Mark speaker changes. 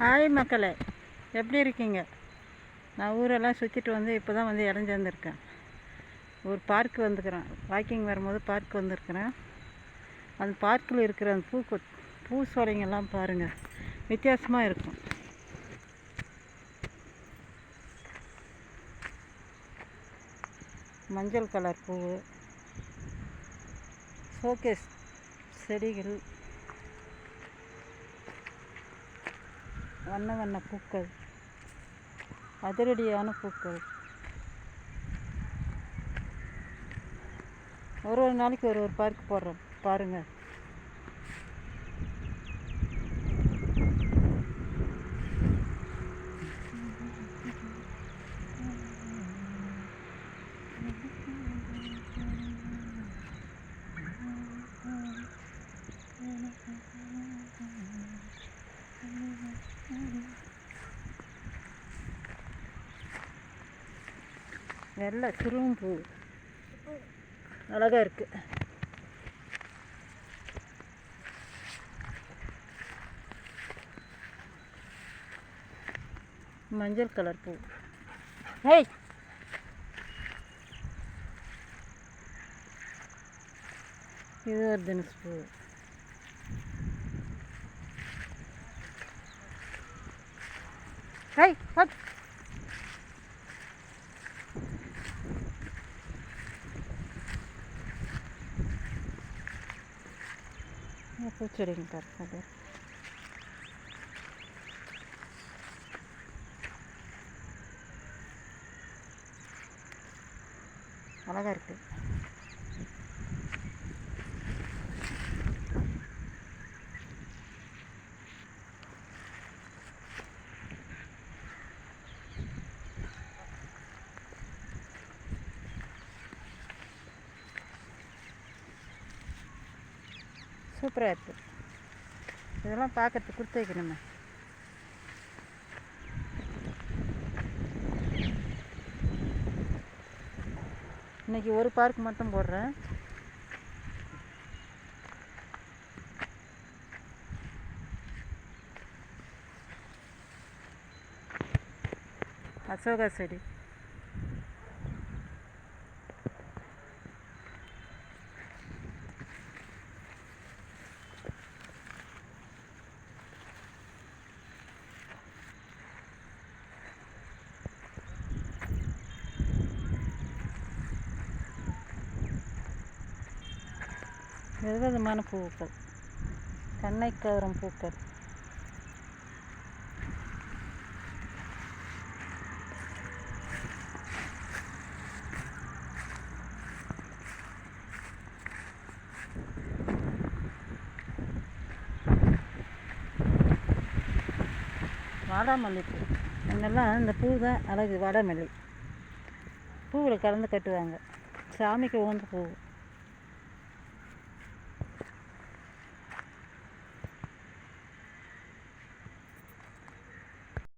Speaker 1: Hi மக்களே. எப்படி இருக்கீங்க? நான் ஊரெல்லாம் சுற்றிட்டு வந்து இப்போ தான் வந்து இறஞ்சி வந்திருக்கேன். ஒரு பார்க் வந்துக்கிறேன். வாக்கிங் வரும்போது பார்க் வந்திருக்கிறேன். அந்த பார்க்கில் இருக்கிற அந்த பூ பூ சோலைங்கெல்லாம் பாருங்கள் வித்தியாசமாக இருக்கும். மஞ்சள் கலர் பூ. ஷோகேஸ் செடிகள். வண்ண வண்ண பூக்கள். அதிரடியான பூக்கள். ஒரு ஒரு நாளைக்கு ஒரு ஒரு பார்க் போடுறோம். பாருங்கள் வெள்ளை சுரும்பு அழகாக இருக்குது மஞ்சள் கலர் பூ. ஹேய் இது ஒரு தினசு பூ. ஹேய் ஹட் பூச்செடிங்க பாருங்க அழகாக இருக்குது சூப்பராக இருக்குது இதெல்லாம் பார்க்கறதுக்கு கொடுத்து வைக்கணுமே. இன்னைக்கு ஒரு பார்க் மட்டும் போடுறேன். அசோகா செடி. விதவிதமான பூக்கள். கண்ணை கவரும் பூக்கள். வாடாமல்லி பூ முன்னெல்லாம் இந்த பூ தான் அழகு வாடாமல்லி. பூவில் கலந்து கட்டுவாங்க. சாமிக்கு உகந்த பூ.